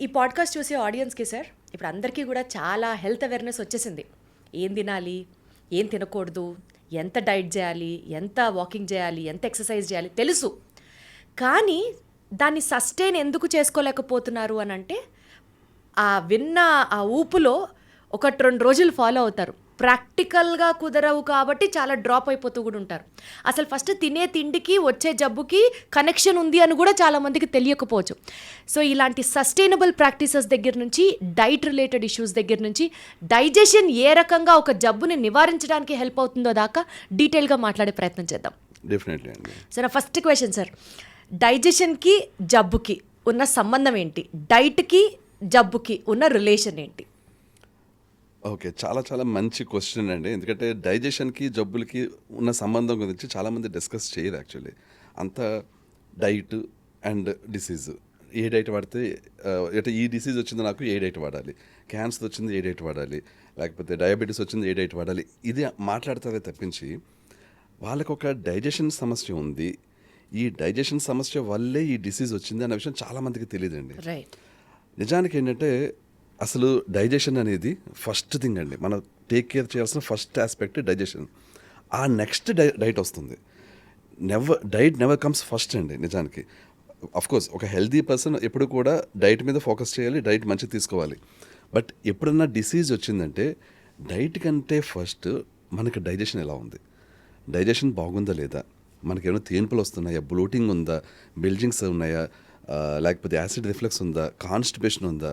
ఈ పాడ్కాస్ట్ చూసే ఆడియన్స్కి సార్ ఇప్పుడు అందరికీ కూడా చాలా హెల్త్ అవేర్నెస్ వచ్చేసింది. ఏం తినాలి? ఏం తినకూడదు? ఎంత డైట్ చేయాలి? ఎంత వాకింగ్ చేయాలి? ఎంత ఎక్సర్సైజ్ చేయాలి? తెలుసు. కానీ దాన్ని సస్టైన్ ఎందుకు చేసుకోలేకపోతున్నారు అని అంటే ఆ విన్న ఆ ఊపులో ఒకటి రెండు రోజులు ఫాలో అవుతారు. ప్రాక్టికల్గా కుదరవు కాబట్టి చాలా డ్రాప్ అయిపోతూ కూడా ఉంటారు. అసలు ఫస్ట్ తినే తిండికి వచ్చే జబ్బుకి కనెక్షన్ ఉంది అని కూడా చాలామందికి తెలియకపోవచ్చు. సో ఇలాంటి సస్టైనబుల్ ప్రాక్టీసెస్ దగ్గర నుంచి డైట్ రిలేటెడ్ ఇష్యూస్ దగ్గర నుంచి డైజెషన్ ఏ రకంగా ఒక జబ్బుని నివారించడానికి హెల్ప్ అవుతుందో దాకా డీటెయిల్గా మాట్లాడే ప్రయత్నం చేద్దాం. Definitely sir first question sir. డైజెషన్కి జబ్బుకి ఉన్న సంబంధం ఏంటి? డైట్కి జబ్బుకి ఉన్న రిలేషన్ ఏంటి? ఓకే చాలా చాలా మంచి క్వశ్చన్ అండి. ఎందుకంటే డైజెషన్కి జబ్బులకి ఉన్న సంబంధం గురించి చాలామంది డిస్కస్ చేయరు యాక్చువల్లీ. అంత డైట్ అండ్ డిసీజ్. ఏ డైట్ వాడితే అంటే ఈ డిసీజ్ వచ్చింది నాకు ఏ డైట్ వాడాలి? క్యాన్సర్ వచ్చింది ఏ డైట్ వాడాలి? లేకపోతే డయాబెటీస్ వచ్చింది ఏ డైట్ వాడాలి? ఇది మాట్లాడుతుందే తప్పించి వాళ్ళకు ఒక డైజెషన్ సమస్య ఉంది. ఈ డైజెషన్ సమస్య వల్లే ఈ డిసీజ్ వచ్చింది అనే విషయం చాలామందికి తెలియదండి. రైట్. నిజానికి ఏంటంటే అసలు డైజెషన్ అనేది ఫస్ట్ థింగ్ అండి. మనం టేక్ కేర్ చేయాల్సిన ఫస్ట్ ఆస్పెక్ట్ డైజెషన్. ఆ నెక్స్ట్ డై డైట్ వస్తుంది. Never diet never comes first అండి నిజానికి. కోర్స్ ఒక హెల్దీ పర్సన్ ఎప్పుడు కూడా డైట్ మీద ఫోకస్ చేయాలి డైట్ మంచిగా తీసుకోవాలి. బట్ ఎప్పుడన్నా డిసీజ్ వచ్చిందంటే డైట్ కంటే ఫస్ట్ మనకి డైజెషన్ ఎలా ఉంది? డైజెషన్ బాగుందా లేదా? మనకేమైనా తేన్పులు వస్తున్నాయా? బ్లోటింగ్ ఉందా? బిల్జింగ్స్ ఉన్నాయా? లేకపోతే యాసిడ్ రిఫ్లెక్స్ ఉందా? కాన్స్టిపేషన్ ఉందా?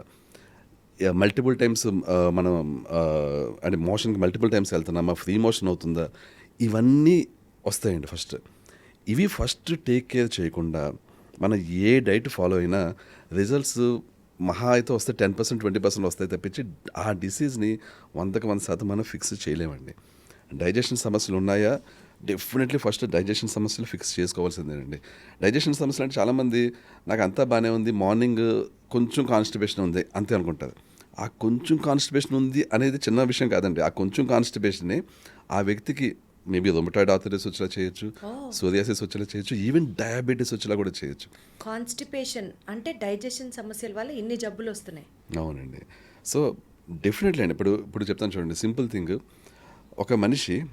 మల్టిపుల్ టైమ్స్ um, uh, మనం uh, అంటే మోషన్కి మల్టిపుల్ టైమ్స్ వెళ్తున్నామా? ఫ్రీ మోషన్ అవుతుందా? ఇవన్నీ వస్తాయండి ఫస్ట్ ఇవి ఫస్ట్ టేక్ కేర్ చేయకుండా మనం ఏ డైట్ ఫాలో అయినా రిజల్ట్స్ మహా అయితే వస్తే టెన్ పర్సెంట్ ట్వంటీ పర్సెంట్ వస్తాయి తప్పించి ఆ డిసీజ్ని వందకు వంద శాతం మనం ఫిక్స్ చేయలేమండి. డైజెషన్ సమస్యలు ఉన్నాయా? డెఫినెట్లీ ఫస్ట్ డైజెషన్ సమస్యలు ఫిక్స్ చేసుకోవాల్సిందేనండి. డైజెషన్ సమస్యలు అంటే చాలామంది నాకు అంతా బాగానే ఉంది మార్నింగ్ కొంచెం కాన్స్టిపేషన్ ఉంది అంతే అనుకుంటారు. ఆ కొంచెం కాన్స్టిపేషన్ ఉంది అనేది చిన్న విషయం కాదండి. ఆ కొంచెం కాన్స్టిపేషన్ని ఆ వ్యక్తికి మేబీ రొమటాయిడ్ ఆర్థరైటిస్ వచ్చేలా చేయొచ్చు సోరియాసిస్ వచ్చేలా చేయొచ్చు ఈవెన్ డయాబెటీస్ వచ్చేలా కూడా చేయొచ్చు. కాన్స్టిపేషన్ అంటే డైజెషన్ సమస్యల వల్ల ఇన్ని జబ్బులు వస్తున్నాయి. అవునండి. సో డెఫినెట్లీ అండి. ఇప్పుడు ఇప్పుడు చెప్తాను చూడండి. సింపుల్ థింగ్ ఒక మనిషి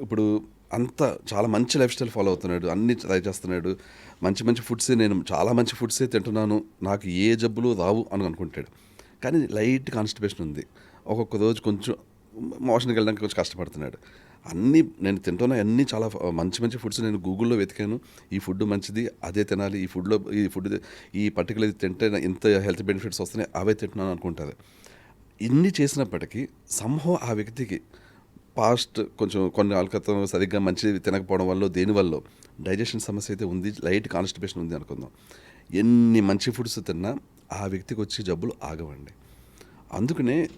ఇప్పుడు అంత చాలా మంచి లైఫ్ స్టైల్ ఫాలో అవుతున్నాడు అన్ని ట్రై చేస్తున్నాడు. మంచి మంచి ఫుడ్సే నేను చాలా మంచి ఫుడ్సే తింటున్నాను నాకు ఏ జబ్బులు రావు అని అనుకుంటాడు. కానీ లైట్ కాన్స్టిపేషన్ ఉంది. ఒక్కొక్క రోజు కొంచెం మోషన్కి వెళ్ళడానికి కొంచెం కష్టపడుతున్నాడు. అన్నీ నేను తింటున్న అన్నీ చాలా మంచి మంచి ఫుడ్స్ నేను గూగుల్లో వెతికాను. ఈ ఫుడ్ మంచిది అదే తినాలి ఈ ఫుడ్లో ఈ ఫుడ్ ఈ పర్టికులర్ తింటే ఇంత హెల్త్ బెనిఫిట్స్ వస్తున్నాయి అవే తింటున్నాను అనుకుంటుంది ఇన్ని చేసినప్పటికీ సంహో ఆ వ్యక్తికి పాస్ట్ కొంచెం కొన్ని నాలుగు సరిగ్గా మంచిది తినకపోవడం వల్ల దేనివల్ల డైజెషన్ సమస్య అయితే ఉంది లైట్ కాన్స్టిపేషన్ ఉంది అనుకుందాం. ఎన్ని మంచి ఫుడ్స్ తిన్నా ఆ వ్యక్తికి వచ్చే జబ్బులు ఆగవండి. అందుకనే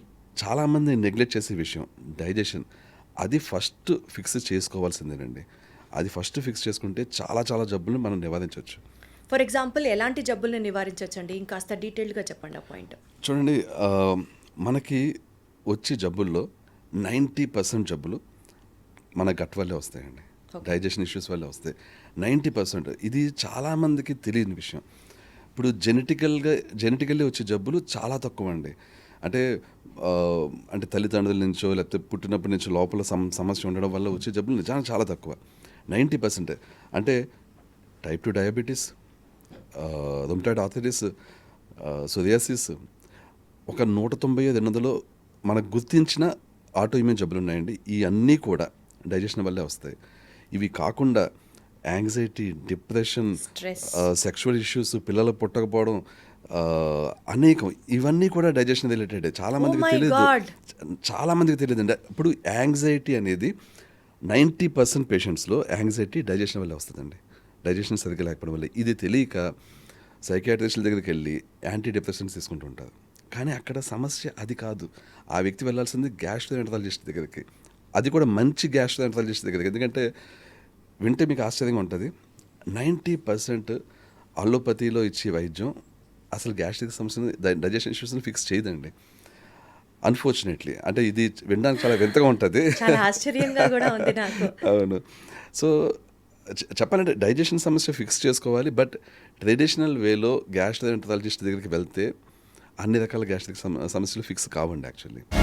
చాలామంది నెగ్లెక్ట్ చేసే విషయం డైజెషన్ అది ఫస్ట్ ఫిక్స్ చేసుకోవాల్సిందేనండి. అది ఫస్ట్ ఫిక్స్ చేసుకుంటే చాలా చాలా జబ్బులను మనం నివారించవచ్చు ఫర్ ఎగ్జాంపుల్ ఎలాంటి జబ్బుల్ని నివారించవచ్చండి ఇంకాస్త డీటెయిల్గా చెప్పండి ఆ పాయింట్. చూడండి మనకి వచ్చే జబ్బుల్లో నైంటీ పర్సెంట్ జబ్బులు మన గట్ వల్లే వస్తాయండి. డైజెషన్ ఇష్యూస్ వల్లే వస్తాయి. నైంటీ పర్సెంట్ ఇది చాలామందికి తెలియని విషయం. ఇప్పుడు జెనెటికల్గా జెనెటికల్లీ వచ్చే జబ్బులు చాలా తక్కువ అండి అంటే అంటే తల్లిదండ్రుల నుంచో లేకపోతే పుట్టినప్పటి నుంచో లోపల సమ సమస్య ఉండడం వల్ల వచ్చే జబ్బులు నిజానికి చాలా తక్కువ. Ninety percent. అంటే type two diabetes rheumatoid arthritis psoriasis. ఒక నూట తొంభై ఐదు ఎనిమిదిలో మనకు గుర్తించిన ఆటో ఇమ్యూన్ జబ్బులు ఉన్నాయండి. ఈ అన్నీ కూడా డైజెషన్ వల్లే వస్తాయి. ఇవి కాకుండా యాంగ్జైటీ డిప్రెషన్. సెక్షువల్ ఇష్యూస్ పిల్లలు పుట్టకపోవడం ఆ, అనేకం. ఇవన్నీ కూడా డైజెషన్ రిలేటెడ్ చాలా మందికి Oh తెలియదు. చాలా మందికి తెలియదు అండి ఇప్పుడు యాంగ్జైటీ అనేది నైంటీ పర్సెంట్ పేషెంట్స్లో యాంగ్జైటీ డైజెషన్ వల్ల వస్తుందండి. డైజెషన్ సరిగ్గా లేకపోవడం వల్ల. ఇది తెలియక సైకాట్రిస్టుల దగ్గరికి వెళ్ళి యాంటీ డిప్రెషన్స్ తీసుకుంటూ ఉంటారు. కానీ అక్కడ సమస్య అది కాదు. ఆ వ్యక్తి వెళ్ళాల్సింది గ్యాస్ట్రోఎంటరాలజిస్ట్ దగ్గరికి. అది కూడా మంచి గ్యాస్ట్రోఎంటరాలజిస్ట్ దగ్గరికి. ఎందుకంటే వింటే మీకు ఆశ్చర్యంగా ఉంటుంది. నైంటీ పర్సెంట్ అలోపతిలో ఇచ్చే వైద్యం అసలు గ్యాస్ట్రిక్ సమస్యను డైజెషన్ ఇష్యూస్ని ఫిక్స్ చేయదండి. అన్ఫార్చునేట్లీ అంటే ఇది వినడానికి చాలా వింతగా ఉంటుంది. అవును. సో చెప్పాలంటే డైజెషన్ సమస్య ఫిక్స్ చేసుకోవాలి బట్ ట్రెడిషనల్ వేలో గ్యాస్ట్రోఎంటరాలజిస్ట్ దగ్గరికి వెళ్తే అన్ని రకాల గ్యాస్ట్రిక్ సమస్యలు ఫిక్స్ కావండి యాక్చువల్లీ.